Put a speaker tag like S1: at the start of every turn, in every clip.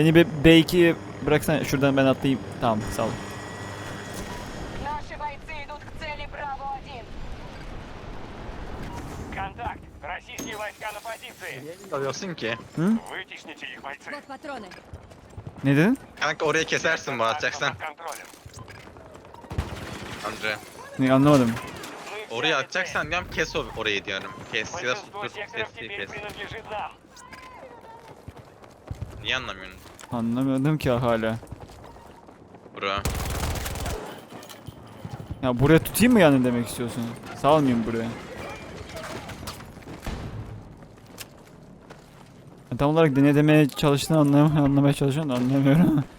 S1: Beni be B2'ye bıraksan şuradan ben atlayayım. Tamam sağ ol.
S2: Alıyorsun ki.
S3: Hı?
S1: Ne dedin?
S2: Kanka orayı kesersin
S4: bu
S2: atacaksan. Andre.
S1: Ne anlamadım.
S2: Oraya atacaksan diyorum kes orayı diyorum. Kes ya sus kes
S4: kes.
S2: Niye anlamıyorsun?
S1: Anlamıyordum ki hala.
S2: Bura.
S1: Ya buraya tutayım mı yani demek istiyorsun? Salmayayım buraya. Ya tam olarak ne demeye çalıştığını anlam anlamaya çalışıyorum da anlamıyorum.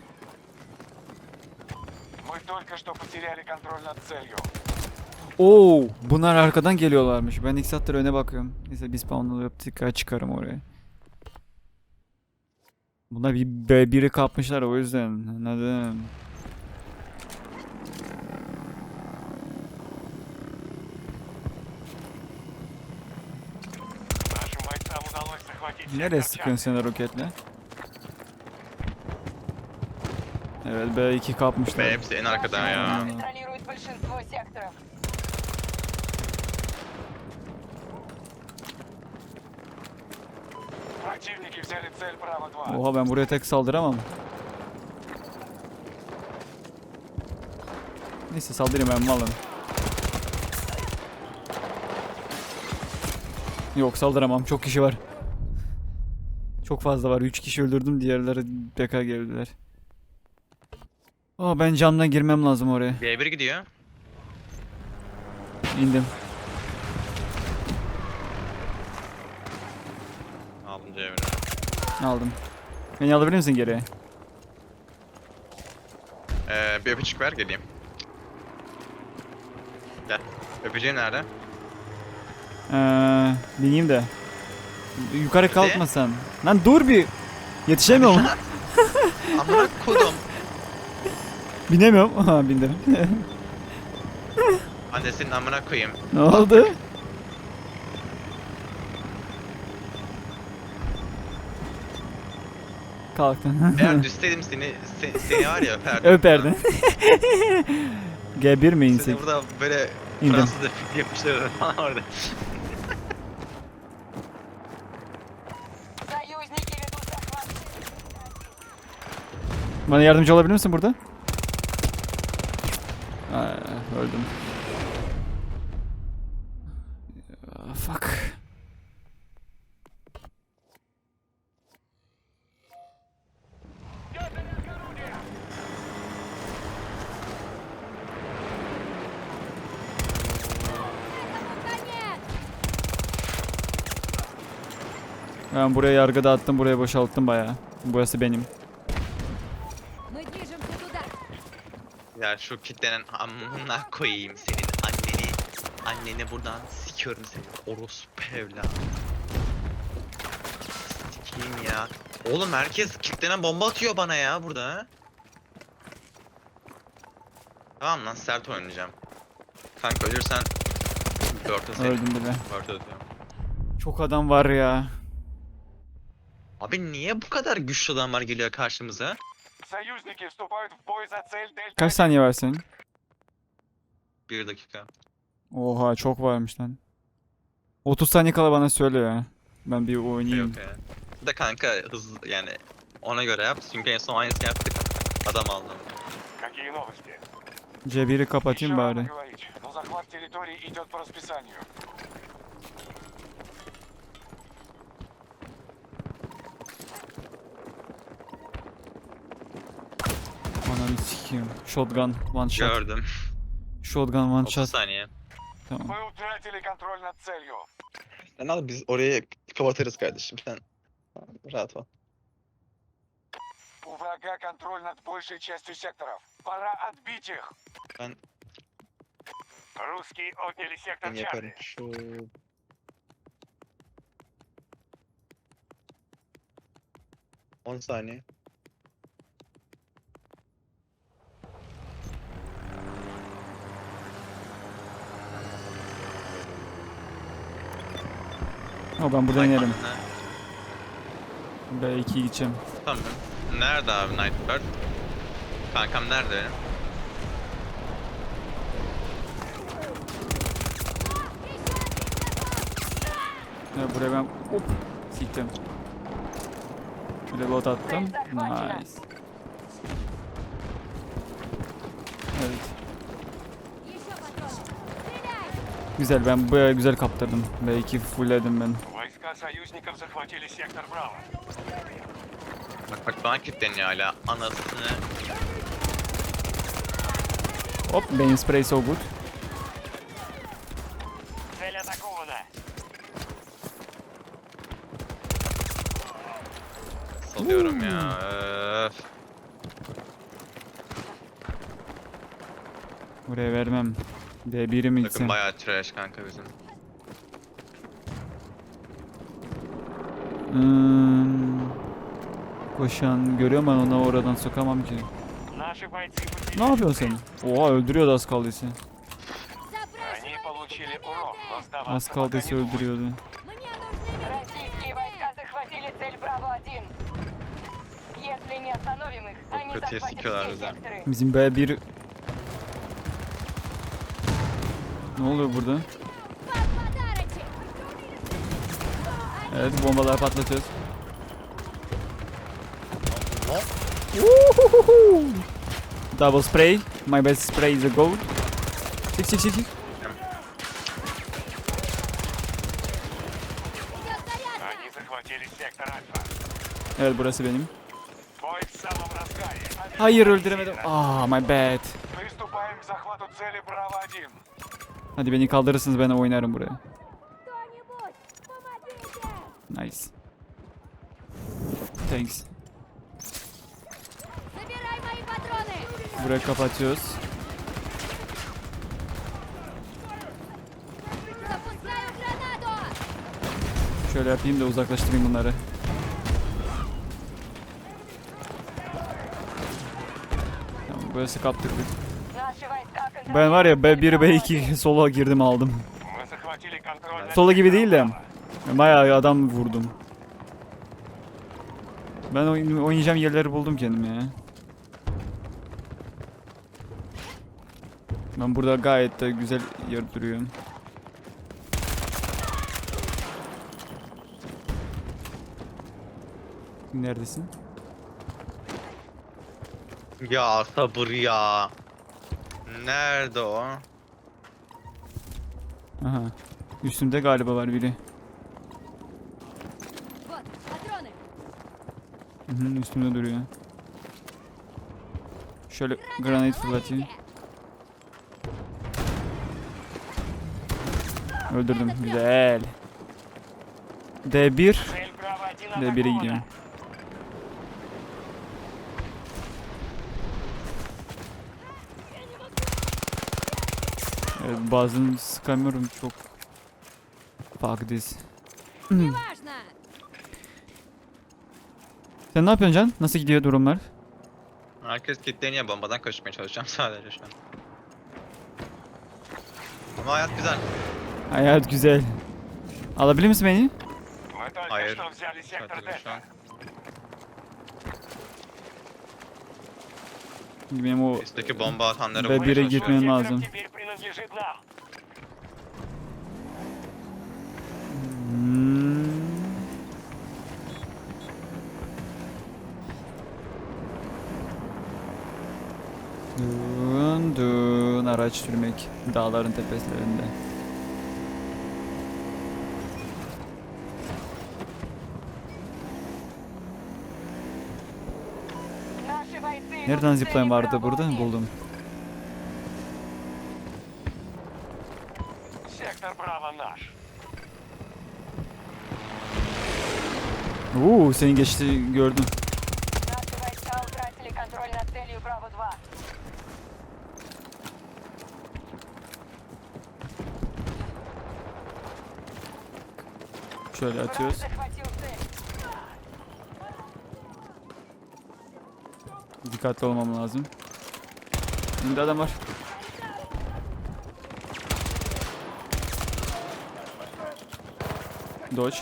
S1: Oo, bunlar arkadan geliyorlarmış. Ben ilk saattir öne bakıyorum. Neyse biz spawn'ı yaptık çıkarım oraya. Buna bir B1'i kapmışlar o yüzden. Anladım. Nereye sıkıyorsun sen roketle? Evet B2 kapmışlar.
S2: B hepsi en arkada ya.
S4: Противники взяли цель Браво-2.
S1: Oha ben buraya tek saldıramam. Neyse saldırayım ben malım. Yok saldıramam çok kişi var. Çok fazla var 3 kişi öldürdüm diğerleri beka geldiler. Aa ben camdan girmem lazım oraya.
S2: B1 gidiyor.
S1: İndim.
S2: Aldım.
S1: Beni alabilir misin geriye?
S2: Ee, bir öpücük ver geleyim. Gel. Öpücüğün nerede?
S1: Ee, bineyim de. Yukarı kalkma sen. Lan dur bir. Yetişemiyorum.
S2: Amına kodum.
S1: Binemiyorum. Aha bindim.
S2: Annesinin amına koyayım.
S1: ne oldu? kalktın.
S2: Eğer düşseydim seni, se, seni var ya öperdim.
S1: Öperdin. G1 mi insek?
S2: Seni burada böyle
S1: İndim.
S2: Fransızca fil yapmışlar falan orada.
S1: Bana yardımcı olabilir misin burada? Aa, öldüm. Ben buraya yargıda attım, buraya boşalttım bayağı. Burası benim.
S2: Ya şu kitlenen amına koyayım senin anneni. Anneni buradan sikiyorum seni. Orospu evladım. Sikeyim ya. Oğlum herkes kilitlenen bomba atıyor bana ya burada. Tamam lan sert oynayacağım. Kanka ölürsen Bört'e seni.
S1: Öldüm bile.
S2: Bört'e atıyorum.
S1: Çok adam var ya.
S2: Abi niye bu kadar güçlü adamlar geliyor karşımıza?
S1: Kaç saniye var senin?
S2: Bir dakika.
S1: Oha çok varmış lan. 30 saniye kala bana söyle ya. Ben bir oynayayım.
S2: Yok ya. De kanka hızlı yani ona göre yap. Çünkü en son aynısını yaptık. Adam aldım.
S4: Cebiri
S1: kapatayım bari. Ananı sikeyim. Shotgun one shot.
S2: Gördüm.
S1: Shotgun one
S2: 30
S1: shot.
S2: saniye.
S1: Tamam.
S4: Мы утратили контроль над целью.
S2: Sen al biz orayı kapatırız kardeşim. Sen rahat ol.
S4: У врага контроль над большей частью секторов. Пора отбить их.
S2: Ben,
S4: Русские отняли сектор
S2: ben yaparım.
S4: Чарли.
S2: Şu... On saniye.
S1: Ama ben buradan inerim.
S2: Ben
S1: ikiye gideceğim.
S2: Tamam. Nerede abi Nightbird? Kankam nerede benim?
S1: Ya buraya ben hop siktim. Şöyle bir attım. Nice. Evet. Güzel ben bayağı güzel kaptırdım. Belki fullledim ben.
S4: Войска союзников захватили сектор Браво.
S2: Bak bak bana kilitleniyor hala. Anasını.
S1: Hop beyin spray so good.
S4: Цель атакована.
S2: Salıyorum ya. Öf.
S1: Buraya vermem. D1'i mi
S2: Takım
S1: gitsin?
S2: bayağı trash kanka bizim.
S1: Hmm, koşan görüyorum ben onu oradan sokamam ki. Ne yapıyorsun sen? Oha öldürüyordu az kaldıysa. Az kaldıysa öldürüyordu.
S2: Kötüye sikiyorlar.
S1: Bizim B1... Ne oluyor burada? Evet bombalar patlatıyoruz. Woohoo! Double spray. My best spray is a gold. Çık çık çık çık. Evet burası benim. Hayır öldüremedim. Ah my bad. Hadi beni kaldırırsınız ben oynarım buraya. Nice. Thanks. Burayı kapatıyoruz. Şöyle yapayım da uzaklaştırayım bunları. Tamam böylesi kaptırdık. Ben var ya B1 B2 solo girdim aldım. Solo gibi değil de bayağı adam vurdum. Ben oyn- oynayacağım yerleri buldum kendime ya. Ben burada gayet de güzel yer duruyorum. Neredesin?
S2: Ya sabır ya. Nerede o?
S1: Aha. Üstümde galiba var biri. Hı hı, üstümde duruyor. Şöyle granit fırlatayım. Öldürdüm. Güzel. D1. D1'e gidiyorum. Evet bazen sıkamıyorum çok. Fuck this. Sen ne yapıyorsun Can? Nasıl gidiyor durumlar?
S2: Herkes kilitleniyor bombadan kaçmaya çalışacağım sadece şu an. Ama hayat güzel.
S1: Hayat güzel. Alabilir misin beni?
S2: Hayır. Çatırdım şu an.
S1: Çünkü Benim o
S2: Üstteki bomba atanları
S1: Ve
S2: biri
S1: gitmem lazım. Hmm, araç sürmek dağların tepelerinde. Nereden zipline vardı burada? Buldum. Uuu senin geçti gördüm. Şöyle
S5: açıyoruz.
S1: Dikkatli olmam lazım. Şimdi adam var. Dodge.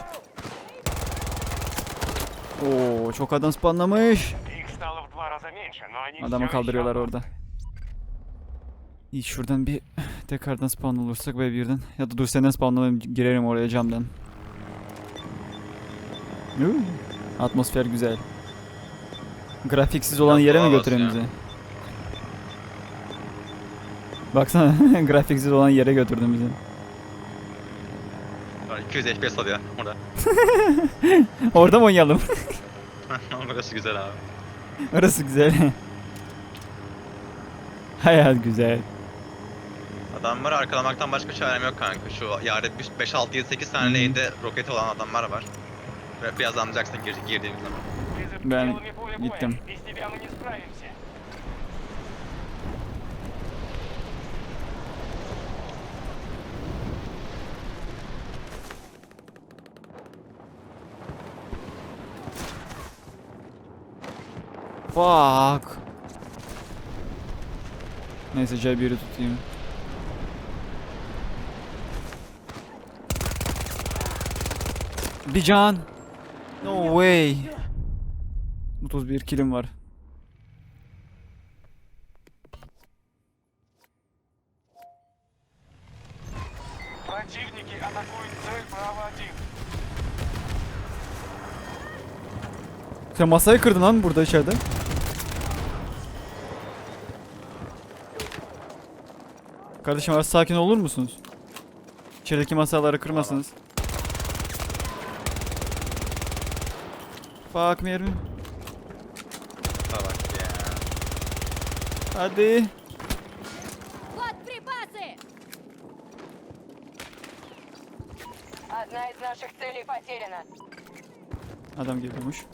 S1: Oo çok adam
S4: spanlamış.
S1: Adamı kaldırıyorlar orada. İyi şuradan bir tekrardan spawn olursak ve birden ya da dur senden spawnlamayayım girerim oraya camdan. Atmosfer güzel. Grafiksiz olan yere mi götüreyim bizi? Baksana grafiksiz olan yere götürdün bizi.
S2: Var, 200 FPS alıyor orada.
S1: Orada mı oynayalım?
S2: Burası güzel abi.
S1: Orası güzel. Hayat güzel.
S2: Adamları arkalamaktan başka çarem yok kanka. Şu yerde 5 6 7 8 tane lane'de roket olan adamlar var. Biraz anlayacaksın gir girdiğimiz zaman.
S1: Ben gittim. Fuck. Neyse C1'i tutayım. Bir can. No way. 31 kilim var.
S4: Противники атакуют цель Браво-1.
S1: Sen masayı kırdın lan burada içeride. Kardeşim biraz sakin olur musunuz? İçerideki masaları kırmasınız. Fuck mermi.
S2: Bak ya.
S1: Hadi.
S3: Вот припасы!
S5: Одна из наших целей потеряна.
S1: Adam geliyormuş.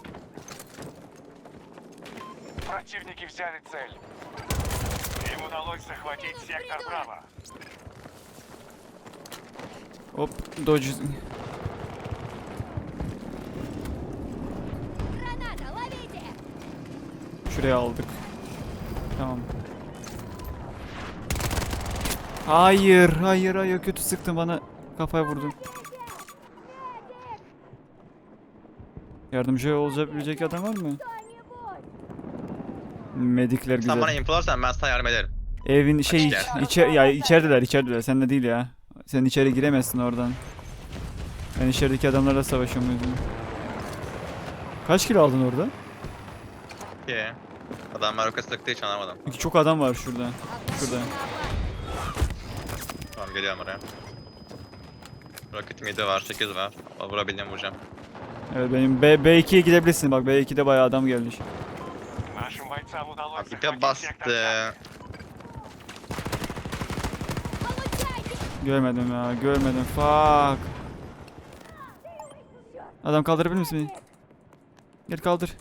S4: Противники взяли цель. Им удалось захватить сектор Браво.
S1: Hop dodge. Şuraya aldık. Tamam. Hayır, hayır, hayır kötü sıktın bana. Kafaya vurdun. Yardımcı olabilecek adam var mı? Medikler
S2: Sen bana
S1: güzel.
S2: infolarsan ben sana yardım ederim.
S1: Evin şey
S2: yer.
S1: içer ya içerideler içerideler. Sen de değil ya. Sen içeri giremezsin oradan. Ben içerideki adamlarla yüzden. Kaç kilo aldın orada?
S2: Ki. Adam arkası sıktı hiç anlamadım.
S1: Çünkü çok adam var şurada. Şurada.
S2: Tamam geliyorum oraya. Rocket midi var, 8 var. Ama Vurabildiğimi vuracağım.
S1: Evet benim B B2'ye gidebilirsin bak B2'de bayağı adam
S2: geldi.
S4: şimdi.
S2: Naszym bastı.
S1: Görmedim ya görmedim. Fuck. Adam kaldırabilir misin beni? Gel kaldır.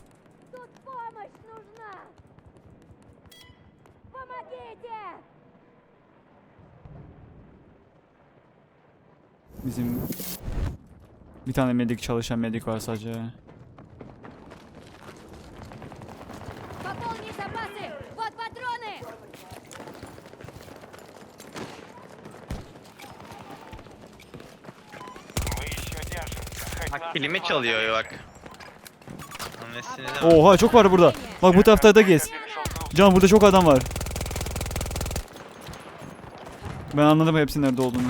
S1: Bir tane medik çalışan medik var sadece.
S2: Bak kilimi çalıyor bak.
S1: Oha çok var burada. Bak bu tarafta da gez. Can burada çok adam var. Ben anladım hepsinin nerede olduğunu.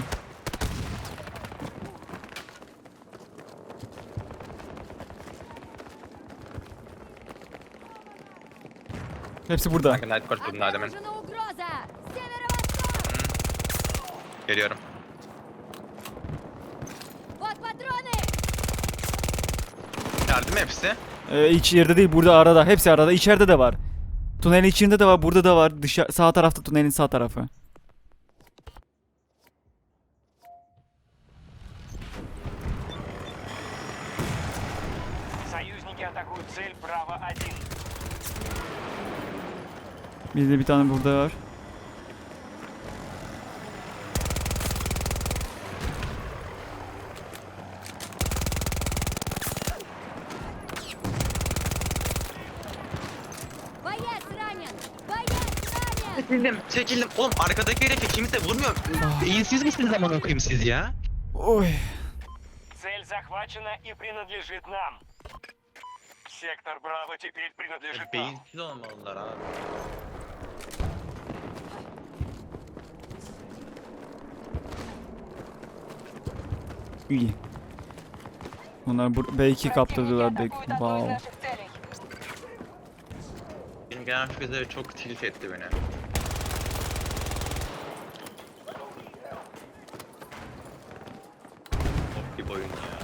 S1: Hepsi burada.
S2: Kanka night court buldum daha demin.
S3: Обнаружена угроза! Северо-восток!
S2: Geliyorum.
S3: Вот патроны!
S2: Geldi mi hepsi?
S1: Ee, iç yerde değil burada arada. Hepsi arada. İçeride de var. Tünelin içinde de var. Burada da var. Dışa sağ tarafta tünelin sağ tarafı. Bir de bir tane burada var.
S3: Боец ранен! Боец ранен!
S2: Çekildim, çekildim. Oğlum arkadaki herife kimse vurmuyor. Beyinsiz misiniz zaman okuyayım siz ya?
S1: Oy.
S4: Цель захвачена и принадлежит нам. Сектор Браво теперь принадлежит нам.
S2: Beyinsiz olmalılar abi.
S1: İyi. Bunlar B2 kaptırdılar
S5: dek.
S1: Wow.
S2: Benim genel füze çok tilt etti beni. Çok bir oyun ya.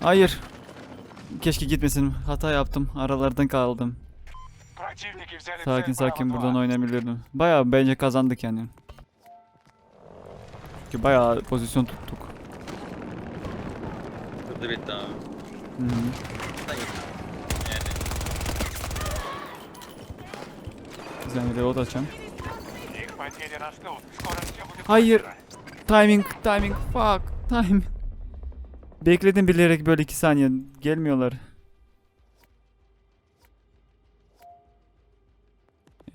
S1: Hayır. Keşke gitmesin. Hata yaptım. Aralardan kaldım. Sakin sakin buradan oynayabilirdim. Bayağı bence kazandık yani. Çünkü bayağı pozisyon tuttuk.
S2: Hızlı bitti abi.
S1: Hı -hı. Güzel bir reload açacağım. Hayır. Timing, timing, fuck. Timing. Bekledim bilerek böyle iki saniye. Gelmiyorlar.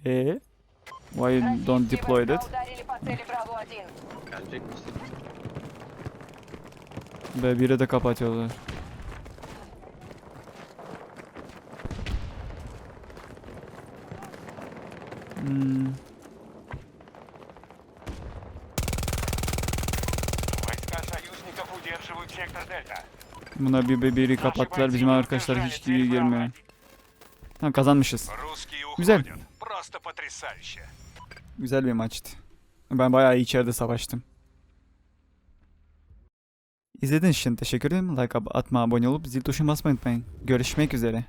S1: Ee? Why you don't deploy
S5: that?
S2: Gelecek misin?
S1: Ve biri de kapatıyorlar. Hmm. Buna bir beberi kapattılar. Bizim arkadaşlar hiç iyi girmiyor. Tamam kazanmışız. Güzel. Güzel bir maçtı. Ben bayağı içeride savaştım. İzlediğiniz için teşekkür ederim. Like atma, abone olup zil tuşuna basmayı unutmayın. Görüşmek üzere.